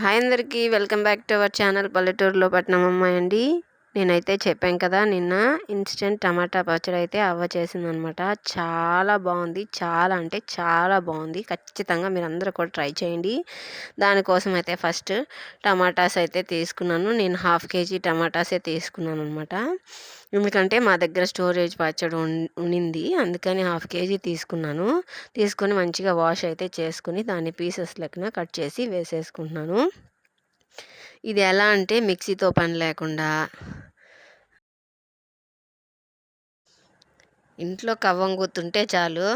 Hi అందరికీ welcome back to our channel పల్లెటూరులో పట్నం అమ్మాయి అండి. నేనైతే చెప్పాను కదా నిన్న ఇన్స్టెంట్ టమాటా పచ్చడి అయితే అవ్వ చేసిందనమాట. చాలా బాగుంది. చాలా అంటే చాలా బాగుంది. ఖచ్చితంగా మీరు కూడా ట్రై చేయండి. దానికోసం అయితే ఫస్ట్ టమాటాస్ అయితే తీసుకున్నాను. నేను హాఫ్ కేజీ టమాటాసే తీసుకున్నాను అనమాట ఎందుకంటే మా దగ్గర స్టోరేజ్ పచ్చడి ఉండింది అందుకని హాఫ్ కేజీ తీసుకున్నాను. తీసుకొని మంచిగా వాష్ అయితే చేసుకుని దాన్ని పీసెస్ లెక్కన కట్ చేసి వేసేసుకుంటున్నాను. ఇది ఎలా అంటే మిక్సీతో పని లేకుండా ఇంట్లో కవ్వం గుర్తుంటే చాలు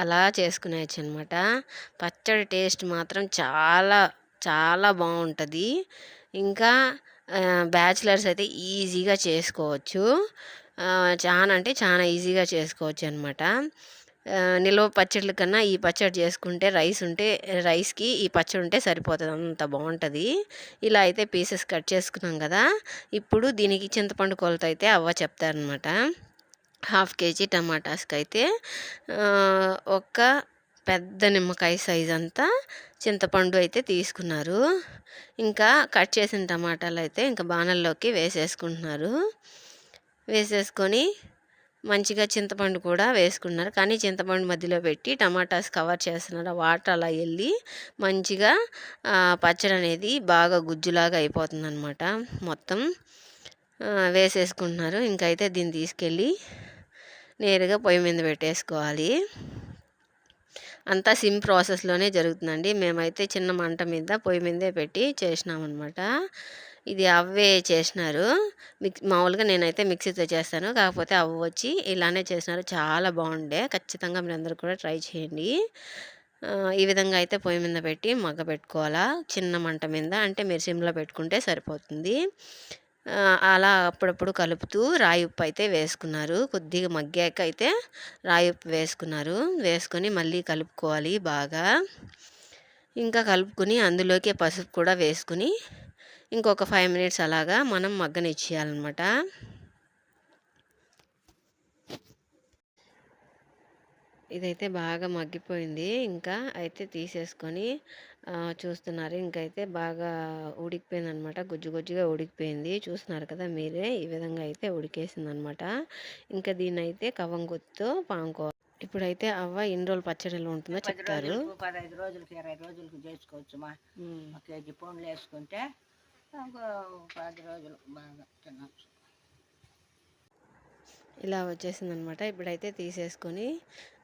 అలా చేసుకునేయచ్చు అనమాట పచ్చడి టేస్ట్ మాత్రం చాలా చాలా బాగుంటుంది. ఇంకా బ్యాచిలర్స్ అయితే ఈజీగా చేసుకోవచ్చు. చాలా అంటే చాలా ఈజీగా చేసుకోవచ్చు అనమాట నిల్వ పచ్చళ్ళ కన్నా ఈ పచ్చడి చేసుకుంటే రైస్ ఉంటే రైస్కి ఈ పచ్చడి ఉంటే సరిపోతుంది. అంత బాగుంటుంది. ఇలా అయితే పీసెస్ కట్ చేసుకున్నాం కదా. ఇప్పుడు దీనికి చింతపండు కొలత అయితే అవ్వ చెప్తారనమాట. హాఫ్ కేజీ టమాటాస్కి అయితే ఒక పెద్ద నిమ్మకాయ సైజ్ అంతా చింతపండు అయితే తీసుకున్నారు. ఇంకా కట్ చేసిన టమాటాలు అయితే ఇంకా బాణల్లోకి వేసేసుకుంటున్నారు. వేసేసుకొని మంచిగా చింతపండు కూడా వేసుకున్నారు. కానీ చింతపండు మధ్యలో పెట్టి టమాటాస్ కవర్ చేస్తున్నారు. వాటర్ అలా వెళ్ళి మంచిగా పచ్చడి అనేది బాగా గుజ్జులాగా అయిపోతుంది అనమాట మొత్తం వేసేసుకుంటున్నారు. ఇంకైతే దీన్ని తీసుకెళ్ళి నేరుగా పొయ్యి మీద పెట్టేసుకోవాలి. అంతా సిమ్ ప్రాసెస్లోనే జరుగుతుందండి. మేమైతే చిన్న మంట మీద పొయ్యి మీదే పెట్టి చేసినామన్నమాట. ఇది అవే చేసినారు. మిక్ మామూలుగా నేనైతే మిక్సీతో చేస్తాను. కాకపోతే అవ్వ వచ్చి ఇలానే చేసినారు. చాలా బాగుండే. ఖచ్చితంగా మీరు కూడా ట్రై చేయండి. ఈ విధంగా అయితే పొయ్యి మీద పెట్టి మగ్గ పెట్టుకోవాలా. చిన్న మంట మీద అంటే మీరు సిమ్లో పెట్టుకుంటే సరిపోతుంది. అలా అప్పుడప్పుడు కలుపుతూ రాయి ఉప్పు అయితే వేసుకున్నారు. కొద్దిగా మగ్గాక అయితే రాయి ఉప్పు వేసుకున్నారు. వేసుకొని మళ్ళీ కలుపుకోవాలి బాగా. ఇంకా కలుపుకొని అందులోకి పసుపు కూడా వేసుకుని ఇంకొక ఫైవ్ మినిట్స్ అలాగా మనం మగ్గనిచ్చేయాలన్నమాట. ఇదైతే బాగా మగ్గిపోయింది. ఇంకా అయితే తీసేసుకొని చూస్తున్నారు. ఇంకైతే బాగా ఉడికిపోయింది అనమాట గుజ్జు గుజ్జుగా ఉడికిపోయింది. చూస్తున్నారు కదా మీరే ఈ విధంగా అయితే ఉడికేసింది అనమాట ఇంకా దీన్ని అయితే కవం గుత్తో పాముకోవాలి ఇప్పుడైతే అవ్వ ఎన్ని రోజులు పచ్చడిలో ఉంటుందో చెప్తారు. పదహైదు రోజులకి ఇరవై రోజులకి చేసుకోవచ్చు మా. కేజీ పండ్లు వేసుకుంటే పది రోజులు బాగా తినచ్చు. ఇలా వచ్చేసింది అనమాట ఇప్పుడైతే తీసేసుకొని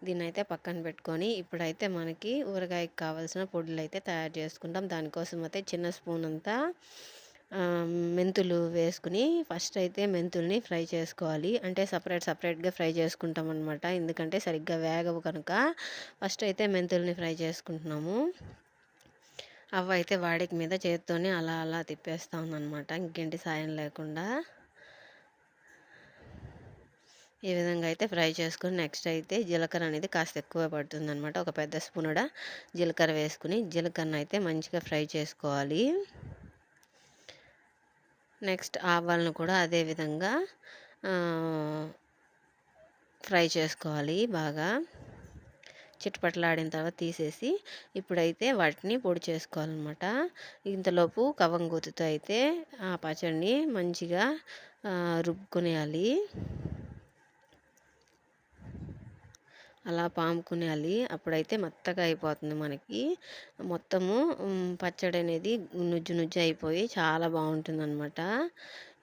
దీన్ని అయితే పక్కన పెట్టుకొని ఇప్పుడైతే మనకి ఊరగాయకి కావాల్సిన పొడులు అయితే తయారు చేసుకుంటాం. దానికోసం అయితే చిన్న స్పూన్ అంతా మెంతులు వేసుకుని ఫస్ట్ అయితే మెంతుల్ని ఫ్రై చేసుకోవాలి. అంటే సపరేట్ సపరేట్గా ఫ్రై చేసుకుంటాం అనమాట ఎందుకంటే సరిగ్గా వేగవు కనుక ఫస్ట్ అయితే మెంతుల్ని ఫ్రై చేసుకుంటున్నాము. అవి అయితే వాడికి మీద చేత్తోనే అలా అలా తిప్పేస్తా ఉందన్నమాట ఇంకేంటి సాయం లేకుండా. ఈ విధంగా అయితే ఫ్రై చేసుకుని నెక్స్ట్ అయితే జీలకర్ర అనేది కాస్త ఎక్కువ పడుతుంది అనమాట ఒక పెద్ద స్పూన్ కూడా జీలకర్ర వేసుకుని జీలకర్ర అయితే మంచిగా ఫ్రై చేసుకోవాలి. నెక్స్ట్ ఆవాలను కూడా అదే విధంగా ఫ్రై చేసుకోవాలి బాగా. చిట్టుపట్లాడిన తర్వాత తీసేసి ఇప్పుడైతే వాటిని పొడి చేసుకోవాలన్నమాట. ఇంతలోపు కవం గుత్తుతో అయితే ఆ పచ్చడిని మంచిగా రుబ్బుకునేయాలి. అలా పాముకునేయాలి. అప్పుడైతే మెత్తగా అయిపోతుంది మనకి. మొత్తము పచ్చడి అనేది నుజ్జు నుజ్జు అయిపోయి చాలా బాగుంటుంది అనమాట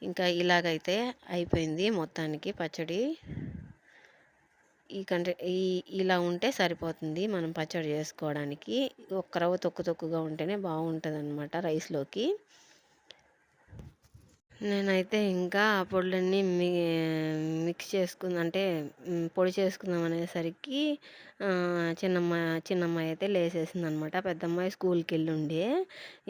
ఇంకా ఇలాగైతే అయిపోయింది మొత్తానికి పచ్చడి. ఈ కంటే ఈ ఇలా ఉంటే సరిపోతుంది మనం పచ్చడి చేసుకోవడానికి. ఒక్క రవ్వ తొక్కు తొక్కుగా ఉంటేనే బాగుంటుంది అనమాట రైస్లోకి. నేనైతే ఇంకా ఆ పొడులన్నీ మి మిక్స్ చేసుకుందాం అంటే పొడి చేసుకుందాం అనేసరికి చిన్నమ్మ చిన్నమ్మాయి అయితే లేసేసింది అనమాట పెద్దమ్మాయి స్కూల్కి వెళ్ళి ఉండే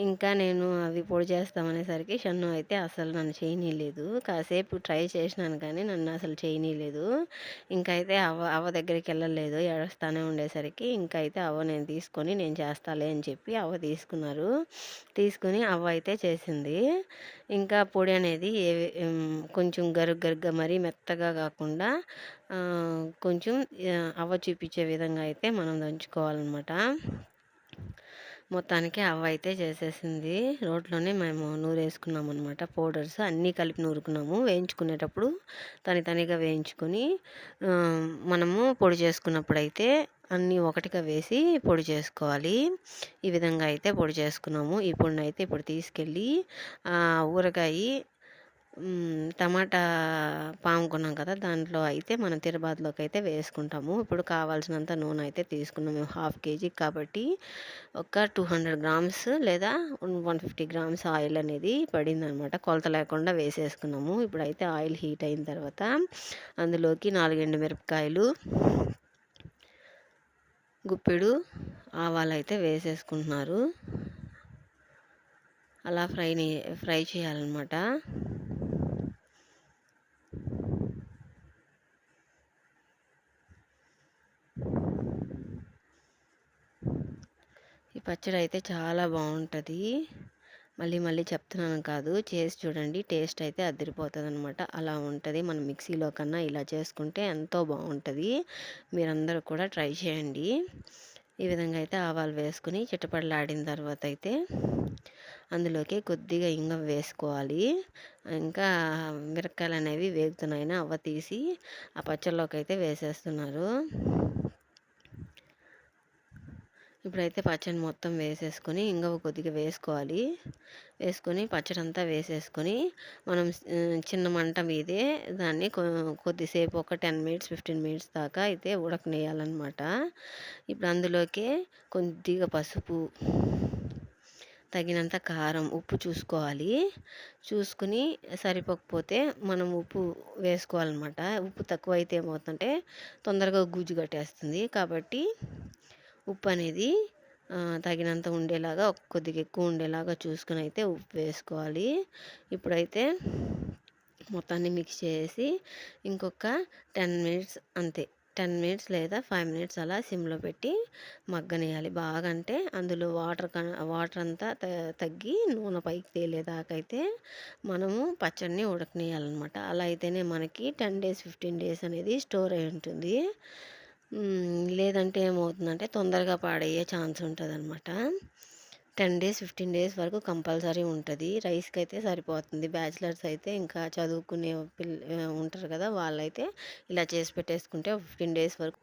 ఇంకా నేను అవి పొడి చేస్తామనేసరికి షన్ను అయితే అసలు నన్ను చేయనీయలేదు. కాసేపు ట్రై చేసినాను కానీ నన్ను అసలు చేయనీయలేదు. ఇంకా అయితే అవ్వ అవ్వ దగ్గరికి వెళ్ళలేదు ఏడుస్తానే ఉండేసరికి ఇంకా అయితే అవ్వ నేను తీసుకొని నేను చేస్తాలే అని చెప్పి అవ్వ తీసుకున్నారు. తీసుకుని అవ్వ అయితే చేసింది. ఇంకా పొడి అనేది కొంచెం గరుగ్ గరుగ్గా మరీ మెత్తగా కాకుండా కొంచెం అవ్వ చూపించే విధంగా అయితే మనం దంచుకోవాలన్నమాట. మొత్తానికి అవ్వ అయితే చేసేసింది. రోట్లోనే మేము నూరేసుకున్నాం అనమాట పౌడర్స్ అన్నీ కలిపి నూరుకున్నాము. వేయించుకునేటప్పుడు తని తనిగా వేయించుకొని మనము పొడి చేసుకున్నప్పుడు అయితే అన్నీ ఒకటిగా వేసి పొడి చేసుకోవాలి. ఈ విధంగా అయితే పొడి చేసుకున్నాము. ఈ పొడిని అయితే ఇప్పుడు తీసుకెళ్ళి ఊరగాయ టమాటా పాముకున్నాం కదా దాంట్లో అయితే మనం తిరబాతులోకి అయితే వేసుకుంటాము. ఇప్పుడు కావాల్సినంత నూనె అయితే తీసుకున్నాము హాఫ్ కేజీ కాబట్టి ఒక టూ హండ్రెడ్ గ్రామ్స్ లేదా వన్ ఫిఫ్టీ గ్రామ్స్ ఆయిల్ అనేది పడిందనమాట. కొలత లేకుండా వేసేసుకున్నాము. ఇప్పుడైతే ఆయిల్ హీట్ అయిన తర్వాత అందులోకి నాలుగు ఎండు మిరపకాయలు గుప్పెడు ఆవాలు అయితే వేసేసుకుంటున్నారు. అలా ఫ్రైని ఫ్రై చేయాలన్నమాట. ఈ పచ్చడి అయితే చాలా బాగుంటుంది. మళ్ళీ మళ్ళీ చెప్తున్నాను కాదు. చేసి చూడండి. టేస్ట్ అయితే అదిరిపోతుంది అనమాట అలా ఉంటుంది. మనం మిక్సీలో కన్నా ఇలా చేసుకుంటే ఎంతో బాగుంటుంది. మీరందరూ కూడా ట్రై చేయండి. ఈ విధంగా అయితే ఆవాలు వేసుకుని చిట్టపడలాడిన తర్వాత అయితే అందులోకి కొద్దిగా ఇంగం వేసుకోవాలి. ఇంకా మిరపకాయలు అనేవి వేగుతున్నాయని అవ్వ తీసి ఆ పచ్చళ్ళలోకి అయితే వేసేస్తున్నారు. ఇప్పుడైతే పచ్చడి మొత్తం వేసేసుకొని ఇంగవ కొద్దిగా వేసుకోవాలి. వేసుకొని పచ్చడి అంతా వేసేసుకొని మనం చిన్న మంట మీదే దాన్ని కొ- కొద్దిసేపు ఒక టెన్ మినిట్స్ ఫిఫ్టీన్ మినిట్స్ దాకా అయితే ఉడకనేయాలన్నమాట. ఇప్పుడు అందులోకి కొద్దిగా పసుపు తగినంత కారం ఉప్పు చూసుకోవాలి. చూసుకుని సరిపోకపోతే మనం ఉప్పు వేసుకోవాలన్నమాట. ఉప్పు తక్కువ అయితే ఏమవుతుందంటే తొందరగా గుజ్జు కట్టేస్తుంది. కాబట్టి ఉప్పు అనేది తగినంత ఉండేలాగా కొద్దిగా ఎక్కువ ఉండేలాగా చూసుకుని అయితే ఉప్పు వేసుకోవాలి. ఇప్పుడైతే మొత్తాన్ని మిక్స్ చేసి ఇంకొక టెన్ మినిట్స్ అంతే. టెన్ మినిట్స్ లేదా ఫైవ్ మినిట్స్ అలా సిమ్లో పెట్టి మగ్గనియాలి. బాగా అంటే అందులో వాటర్ వాటర్ అంతా త- తగ్గి నూనె పైకి తేలేదాకా అయితే మనము పచ్చడిని ఉడకనేయాలన్నమాట. అలా అయితేనే మనకి టెన్ డేస్ ఫిఫ్టీన్ డేస్ అనేది స్టోర్ అయి ఉంటుంది. లేదంటే ఏమవుతుందంటే తొందరగా పాడయ్యే ఛాన్స్ ఉంటుంది అనమాట టెన్ డేస్ ఫిఫ్టీన్ డేస్ వరకు కంపల్సరీ ఉంటుంది. రైస్కి అయితే సరిపోతుంది. బ్యాచిలర్స్ అయితే ఇంకా చదువుకునే పిల్ల ఉంటారు కదా వాళ్ళైతే ఇలా చేసి పెట్టేసుకుంటే ఫిఫ్టీన్ డేస్ వరకు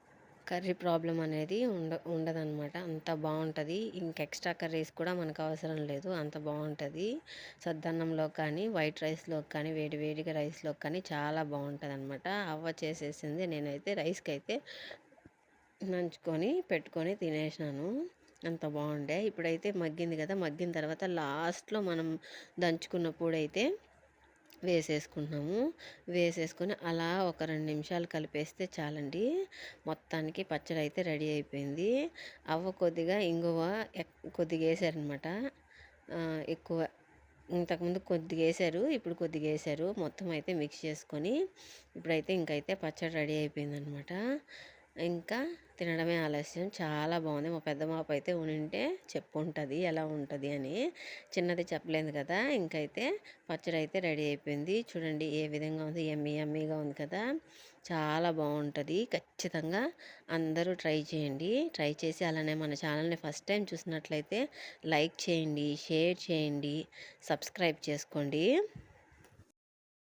కర్రీ ప్రాబ్లం అనేది ఉండ ఉండదన్నమాట. అంత బాగుంటుంది. ఇంక ఎక్స్ట్రా కర్రీస్ కూడా మనకు అవసరం లేదు. అంత బాగుంటుంది. సద్దన్నంలో కానీ వైట్ రైస్లో కానీ వేడి వేడిగా రైస్లో కానీ చాలా బాగుంటుంది అనమాట అవ్వ చేసేసింది నేనైతే రైస్కి అయితే నంచుకొని పెట్టుకొని తినేసినాను. అంత బాగుండే. ఇప్పుడైతే మగ్గింది కదా మగ్గిన తర్వాత లాస్ట్లో మనం దంచుకున్నప్పుడైతే వేసేసుకున్నాము వేసేసుకొని అలా ఒక రెండు నిమిషాలు కలిపేస్తే చాలండి. మొత్తానికి పచ్చడి అయితే రెడీ అయిపోయింది. అవ్వ కొద్దిగా ఇంగువ ఎక్- కొద్దిగా వేసారనమాట ఎక్కువ ఇంతకుముందు కొద్దిగా వేసారు ఇప్పుడు కొద్దిగా వేసారు మొత్తం అయితే మిక్స్ చేసుకొని ఇప్పుడైతే ఇంకైతే పచ్చడి రెడీ అయిపోయిందనమాట. ఇంకా తినడమే ఆలస్యం. చాలా బాగుంది. మా పెద్ద మాప అయితే ఉనింటే చెప్పు ఉంటుంది ఎలా ఉంటుంది అని చిన్నది చెప్పలేదు కదా. ఇంకైతే పచ్చడి అయితే రెడీ అయిపోయింది. చూడండి ఏ విధంగా ఉంది. ఎమ్మీ ఎమ్మీగా ఉంది కదా. చాలా బాగుంటుంది. ఖచ్చితంగా అందరూ ట్రై చేయండి. ట్రై చేసి అలానే మన ఛానల్ని ఫస్ట్ టైం చూసినట్లయితే లైక్ చేయండి షేర్ చేయండి సబ్స్క్రైబ్ చేసుకోండి.